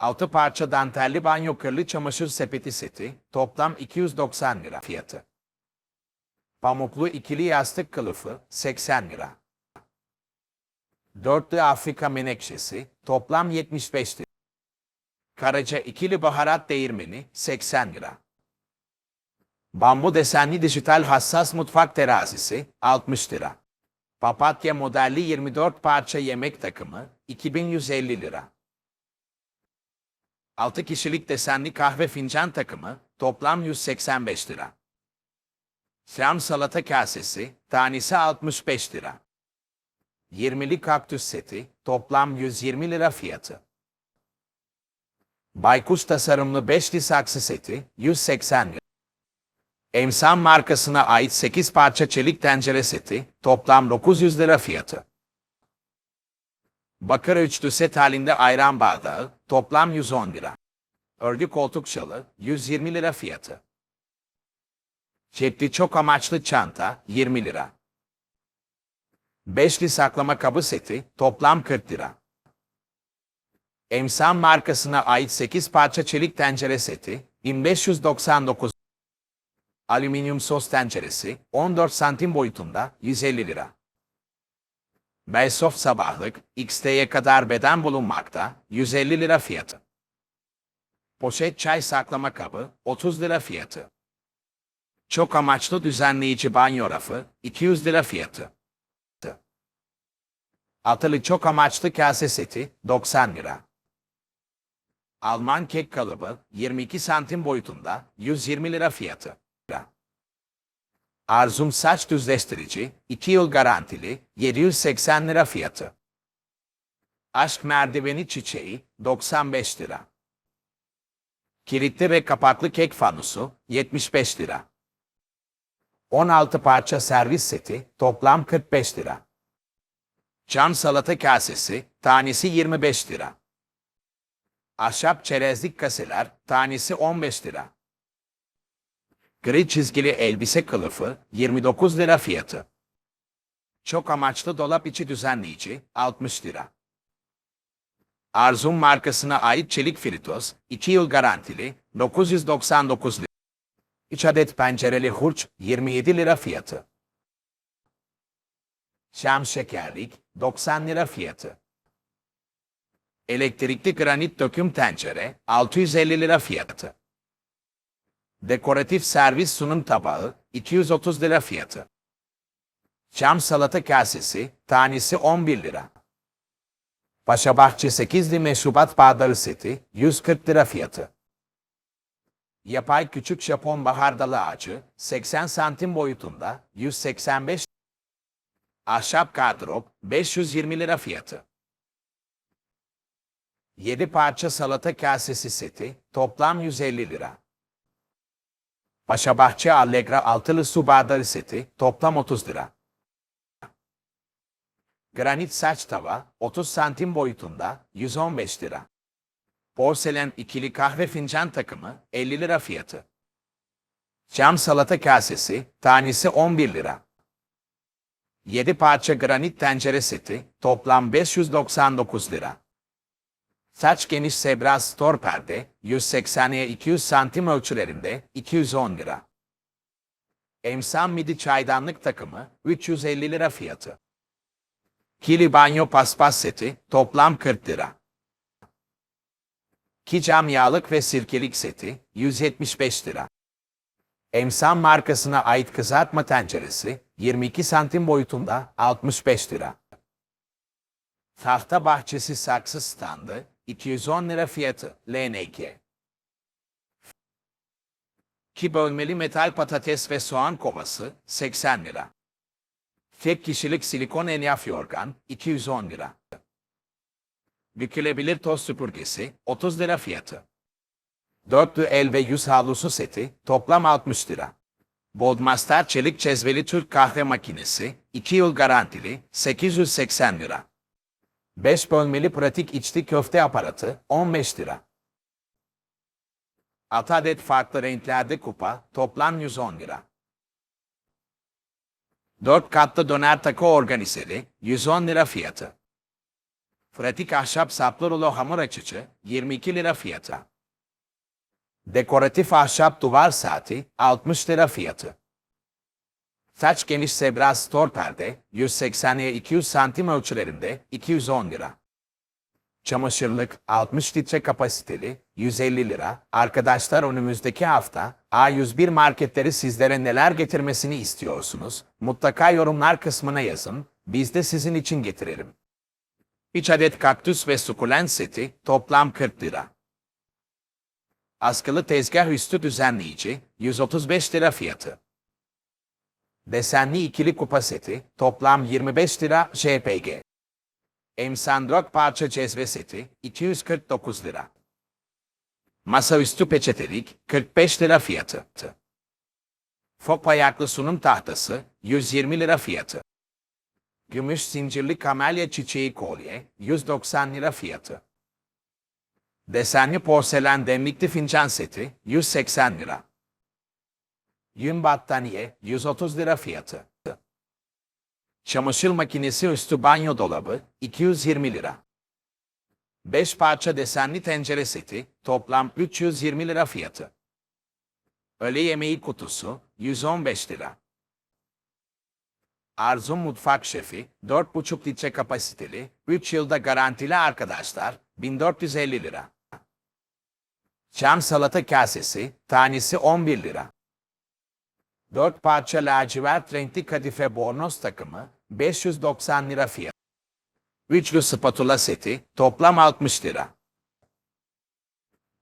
6 parça dantelli banyo kırlı çamaşır sepeti seti, toplam 290 lira fiyatı. Pamuklu ikili yastık kılıfı, 80 lira. Dörtlü Afrika menekşesi, toplam 75 lira. Karaca ikili baharat değirmeni, 80 lira. Bambu desenli dijital hassas mutfak terazisi, 60 lira. Papatya modelli 24 parça yemek takımı, 2150 lira. 6 kişilik desenli kahve fincan takımı, toplam 185 lira. Şam salata kasesi, tanesi 65 lira. 20'li kaktüs seti, toplam 120 lira fiyatı. Baykuş tasarımlı 5'li saksı seti, 180 lira. Emsan markasına ait 8 parça çelik tencere seti, toplam 900 lira fiyatı. Bakır üçlü set halinde ayran bardağı, toplam 110 lira. Örgü koltuk şalı, 120 lira fiyatı. Cepli çok amaçlı çanta, 20 lira. Beşli saklama kabı seti, toplam 40 lira. Emsan markasına ait 8 parça çelik tencere seti, 1599 Alüminyum sos tenceresi, 14 santim boyutunda, 150 lira. Beysoft sabahlık, XT'ye kadar beden bulunmakta, 150 lira fiyatı. Poşet çay saklama kabı, 30 lira fiyatı. Çok amaçlı düzenleyici banyo rafı, 200 lira fiyatı. Atılı çok amaçlı kase seti, 90 lira. Alman kek kalıbı, 22 santim boyutunda, 120 lira fiyatı. Arzum saç düzleştirici, 2 yıl garantili, 780 lira fiyatı. Aşk merdiveni çiçeği, 95 lira. Kilitli ve kapaklı kek fanusu, 75 lira. 16 parça servis seti, toplam 45 lira. Cam salata kasesi, tanesi 25 lira. Ahşap çerezlik kaseler, tanesi 15 lira. Gri çizgili elbise kılıfı, 29 lira fiyatı. Çok amaçlı dolap içi düzenleyici, 60 lira. Arzum markasına ait çelik fritöz, 2 yıl garantili, 999 lira. 3 adet pencereli hurç, 27 lira fiyatı. Şam şekerlik, 90 lira fiyatı. Elektrikli granit döküm tencere, 650 lira fiyatı. Dekoratif servis sunum tabağı, 230 lira fiyatı. Çam salata kasesi, tanesi 11 lira. Paşabahçe 8'li meşrubat bardağı seti, 140 lira fiyatı. Yapay küçük Japon bahardalı ağacı, 80 santim boyutunda, 185 Ahşap gardırop, 520 lira fiyatı. 7 parça salata kasesi seti, toplam 150 lira. Paşabahçe Allegra altılı su bardağı seti, toplam 30 lira. Granit saç tava, 30 santim boyutunda, 115 lira. Porselen ikili kahve fincan takımı, 50 lira fiyatı. Cam salata kasesi, tanesi 11 lira. 7 parça granit tencere seti, toplam 599 lira. Saç geniş sebra store perde, 180'ye 200 santim ölçülerinde, 210 lira. Emsan midi çaydanlık takımı, 350 lira fiyatı. Kili banyo paspas seti, toplam 40 lira. Kicam yağlık ve sirkelik seti, 175 lira. Emsan markasına ait kızartma tenceresi, 22 santim boyutunda, 65 lira. Tahta bahçesi saksı standı, 210 lira fiyatı, LNG. Ki bölmeli metal patates ve soğan kovası, 80 lira. Tek kişilik silikon elyaf yorgan, 210 lira. Bükülebilir toz süpürgesi, 30 lira fiyatı. Dörtlü el ve yüz havlusu seti, toplam 60 lira. Boldmaster çelik cezveli Türk kahve makinesi, 2 yıl garantili, 880 lira. 5 bölmeli pratik içli köfte aparatı, 15 lira. 6 adet farklı renklerde kupa, toplam 110 lira. 4 katlı döner takı organizeri, 110 lira fiyatı. Pratik ahşap saplı rulo hamur açıcı 22 lira fiyatı. Dekoratif ahşap duvar saati 60 lira fiyatı. Saç geniş sebra store perde 180'ye 200 santim ölçülerinde 210 lira. Çamaşırlık 60 litre kapasiteli 150 lira. Arkadaşlar önümüzdeki hafta A101 marketleri sizlere neler getirmesini istiyorsunuz? Mutlaka yorumlar kısmına yazın. Biz de sizin için getirelim. 3 adet kaktüs ve sukulent seti toplam 40 lira. Askılı tezgah üstü düzenleyici 135 lira fiyatı. Desenli ikili kupa seti toplam 25 lira JPG. Emsandrok parça cezve seti 249 lira. Masaüstü peçetelik 45 lira fiyatı. Fop ayaklı sunum tahtası 120 lira fiyatı. Gümüş zincirli kamelya çiçeği kolye 190 lira fiyatı. Desenli porselen demlikli fincan seti 180 lira. Yün battaniye 130 lira fiyatı. Çamaşır makinesi üstü banyo dolabı 220 lira. 5 parça desenli tencere seti toplam 320 lira fiyatı. Öğle yemeği kutusu 115 lira. Arzu Mutfak Şefi 4,5 litre kapasiteli 3 yılda garantili arkadaşlar 1450 lira. Çam salata kasesi tanesi 11 lira. 4 parça lacivert renkli kadife bornoz takımı 590 lira fiyat. Üçlü spatula seti toplam 60 lira.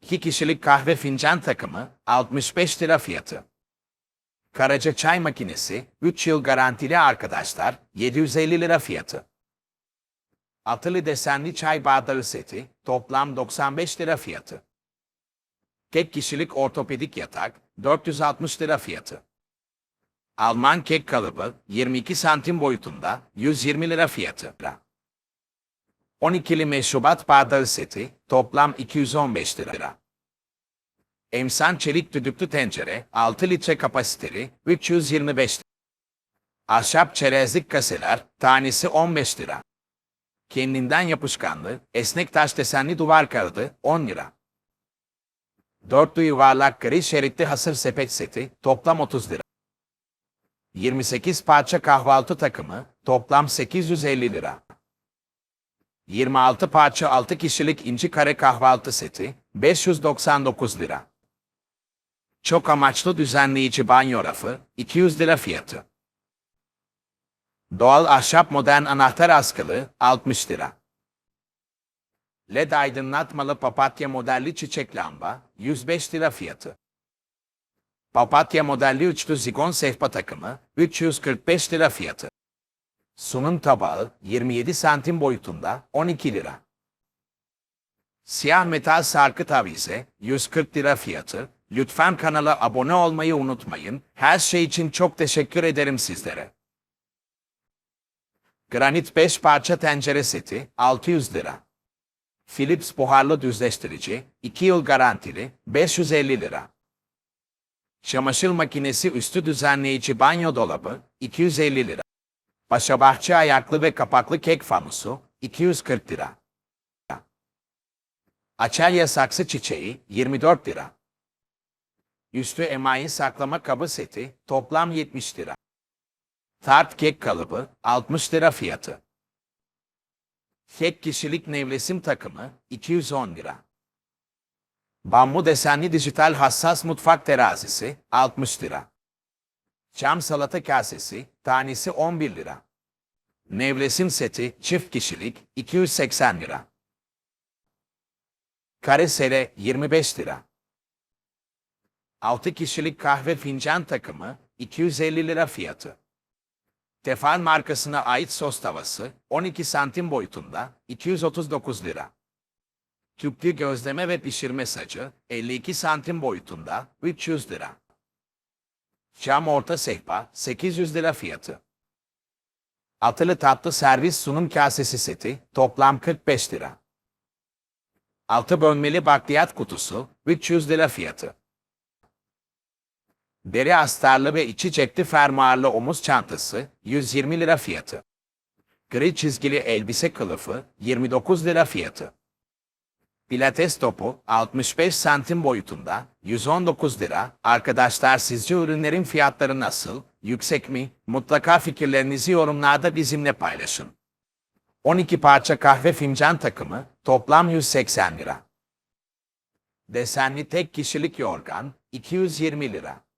2 kişilik kahve fincan takımı 65 lira fiyatı. Karaca çay makinesi 3 yıl garantili arkadaşlar 750 lira fiyatı. Atılı desenli çay bardağı seti toplam 95 lira fiyatı. Tek kişilik ortopedik yatak 460 lira fiyatı. Alman kek kalıbı 22 santim boyutunda 120 lira fiyatı. 12'li meşrubat bardağı seti toplam 215 lira. Emsan çelik düdüklü tencere 6 litre kapasiteli 325 lira. Ahşap çerezlik kaseler tanesi 15 lira. Kendinden yapışkanlı esnek taş desenli duvar kağıdı 10 lira. Dörtlü yuvarlak gri şeritli hasır sepet seti toplam 30 lira. 28 parça kahvaltı takımı toplam 850 lira. 26 parça 6 kişilik inci kare kahvaltı seti 599 lira. Çok amaçlı düzenleyici banyo rafı 200 lira fiyatı. Doğal ahşap modern anahtar askılı 60 lira. LED aydınlatmalı papatya modelli çiçek lamba 105 lira fiyatı. Papatya modelli üçlü zigon sehpa takımı 345 lira fiyatı. Sunum tabağı 27 santim boyutunda 12 lira. Siyah metal sarkı tavize 140 lira fiyatı. Lütfen kanala abone olmayı unutmayın. Her şey için çok teşekkür ederim sizlere. Granit 5 parça tencere seti 600 lira. Philips buharlı düzleştirici 2 yıl garantili 550 lira. Çamaşır makinesi üstü düzenleyici banyo dolabı 250 lira. Paşabahçe ayaklı ve kapaklı kek fanusu 240 lira. Açelya saksı çiçeği 24 lira. Üstü emayi saklama kabı seti toplam 70 lira. Tart kek kalıbı 60 lira fiyatı. Tek kişilik nevresim takımı 210 lira. Bambu desenli dijital hassas mutfak terazisi 60 lira. Çam salata kasesi tanesi 11 lira. Nevresim seti çift kişilik 280 lira. Kare sere 25 lira. 6 kişilik kahve fincan takımı 250 lira fiyatı. Tefal markasına ait sos tavası 12 santim boyutunda 239 lira. Tüplü gözleme ve pişirme sacı 52 santim boyutunda 300 lira. Cam orta sehpa 800 lira fiyatı. Atılı tatlı servis sunum kasesi seti toplam 45 lira. Altı bölmeli bakliyat kutusu 300 lira fiyatı. Deri astarlı ve içi cepli fermuarlı omuz çantası 120 lira fiyatı. Gri çizgili elbise kılıfı 29 lira fiyatı. Pilates topu 65 santim boyutunda 119 lira. Arkadaşlar sizce ürünlerin fiyatları nasıl? Yüksek mi? Mutlaka fikirlerinizi yorumlarda bizimle paylaşın. 12 parça kahve fincan takımı toplam 180 lira. Desenli tek kişilik yorgan 220 lira.